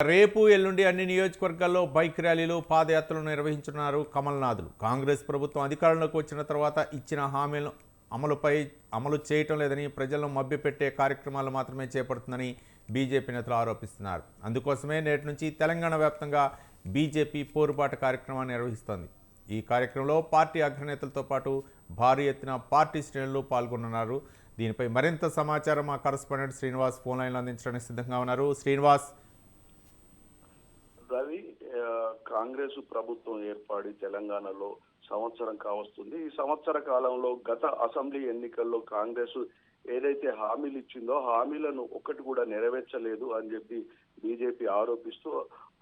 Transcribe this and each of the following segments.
రేపు ఎల్లుండి అన్ని నియోజకవర్గాల్లో బైక్ ర్యాలీలు పాదయాత్రలు నిర్వహించనున్నారు కమల్నాథులు. కాంగ్రెస్ ప్రభుత్వం అధికారంలోకి వచ్చిన తర్వాత ఇచ్చిన హామీలను అమలుపై అమలు చేయటం లేదని ప్రజలను మభ్యపెట్టే కార్యక్రమాలు మాత్రమే చేపడుతుందని బీజేపీ నేతలు ఆరోపిస్తున్నారు. అందుకోసమే నేటి నుంచి తెలంగాణ వ్యాప్తంగా బీజేపీ పోరుబాట కార్యక్రమాన్ని నిర్వహిస్తోంది. ఈ కార్యక్రమంలో పార్టీ అగ్రనేతలతో పాటు భారీ ఎత్తున పార్టీ శ్రేణులు పాల్గొనున్నారు దీనిపై మరింత సమాచారం మా కరస్పాండెంట్ శ్రీనివాస్ ఫోన్ లైన్లో అందించడానికి సిద్ధంగా ఉన్నారు. శ్రీనివాస్ కాంగ్రెస్ ప్రభుత్వం ఏర్పడి తెలంగాణలో సంవత్సరం కావస్తుంది. ఈ సంవత్సర కాలంలో గత అసెంబ్లీ ఎన్నికల్లో కాంగ్రెస్ ఏదైతే హామీలు ఇచ్చిందో హామీలను ఒక్కటి కూడా నెరవేర్చలేదు అని చెప్పి బీజేపీ ఆరోపిస్తూ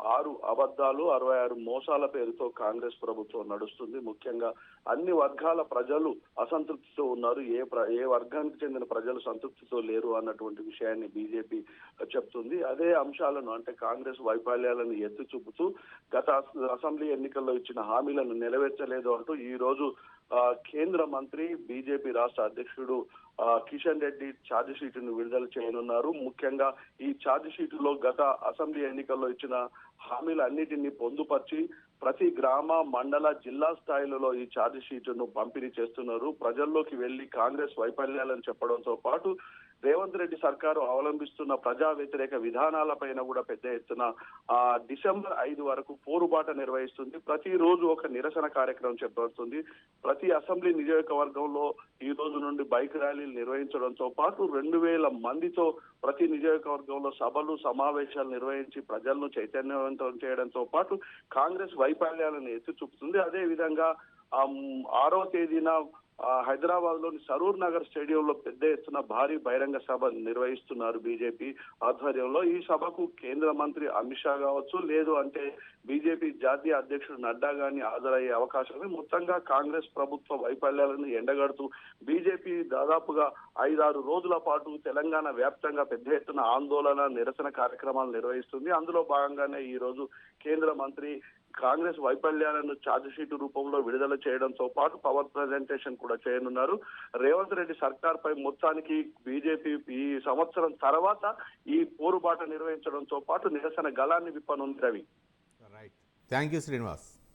ఆరు అబద్ధాలు అరవై ఆరు మోసాల పేరుతో కాంగ్రెస్ ప్రభుత్వం నడుస్తుంది. ముఖ్యంగా అన్ని వర్గాల ప్రజలు అసంతృప్తితో ఉన్నారు. ఏ ప్ర- ఏ వర్గానికి చెందిన ప్రజలు సంతృప్తితో లేరు అన్నటువంటి విషయాన్ని బీజేపీ చెప్తుంది. అదే అంశాలను అంటే కాంగ్రెస్ వైఫల్యాలను ఎత్తి చూపుతూ గత అసెంబ్లీ ఎన్నికల్లో ఇచ్చిన హామీలను నెరవేర్చలేదు అంటూ ఈ రోజు కేంద్ర మంత్రి బీజేపీ రాష్ట్ర అధ్యక్షుడు కిషన్ రెడ్డి ఛార్జ్ షీటును విడుదల చేయనున్నారు. ముఖ్యంగా ఈ ఛార్జ్ షీటులో గత అసెంబ్లీ ఎన్నికల్లో ఇచ్చిన హామీలన్నిటిని పొందుపరిచి ప్రతి గ్రామ మండల జిల్లా స్థాయిలలో ఈ ఛార్జ్ షీటును పంపిణీ చేస్తున్నారు. ప్రజల్లోకి వెళ్ళి కాంగ్రెస్ వైఫల్యాలను చెప్పడంతో పాటు రేవంత్ రెడ్డి సర్కారు అవలంబిస్తున్న ప్రజా వ్యతిరేక విధానాలపైన కూడా పెద్ద ఎత్తున ఆ డిసెంబర్ ఐదు వరకు పోరుబాట నిర్వహిస్తుంది. ప్రతి రోజు ఒక నిరసన కార్యక్రమం చేపడుతుంది ప్రతి అసెంబ్లీ నియోజకవర్గంలో ఈ రోజు నుండి బైక్ ర్యాలీలు నిర్వహించడంతో పాటు రెండు వేల మందితో ప్రతి నియోజకవర్గంలో సభలు సమావేశాలు నిర్వహించి ప్రజలను చైతన్యవంతం చేయడంతో పాటు కాంగ్రెస్ వైఫల్యాలను ఎత్తి చూపుతుంది అదే విధంగా ఆరో తేదీన హైదరాబాద్లోని సరూర్ నగర్ స్టేడియంలో పెద్ద ఎత్తున భారీ బహిరంగ సభ నిర్వహిస్తున్నారు బీజేపీ ఆధ్వర్యంలో. ఈ సభకు కేంద్ర మంత్రి అమిత్ షా కావచ్చు లేదు అంటే బీజేపీ జాతీయ అధ్యక్షుడు నడ్డా గాని హాజరయ్యే అవకాశం మొత్తంగా కాంగ్రెస్ ప్రభుత్వ వైఫల్యాలను ఎండగడుతూ బీజేపీ దాదాపుగా ఐదారు రోజుల పాటు తెలంగాణ వ్యాప్తంగా పెద్ద ఎత్తున ఆందోళన నిరసన కార్యక్రమాలు నిర్వహిస్తుంది. అందులో భాగంగానే ఈ రోజు కేంద్ర మంత్రి కాంగ్రెస్ వైఫల్యాలను ఛార్జ్షీట్ రూపంలో విడుదల చేయడంతో పాటు పవర్ ప్రజెంటేషన్ కూడా చేయనున్నారు. రేవంత్ రెడ్డి సర్కార్ పై మొత్తానికి బీజేపీ ఈ సంవత్సరం తర్వాత ఈ పోరుబాట నిర్వహించడంతో పాటు నిరసన గళాన్ని విప్పనుంది రవి. Thank you Srinivas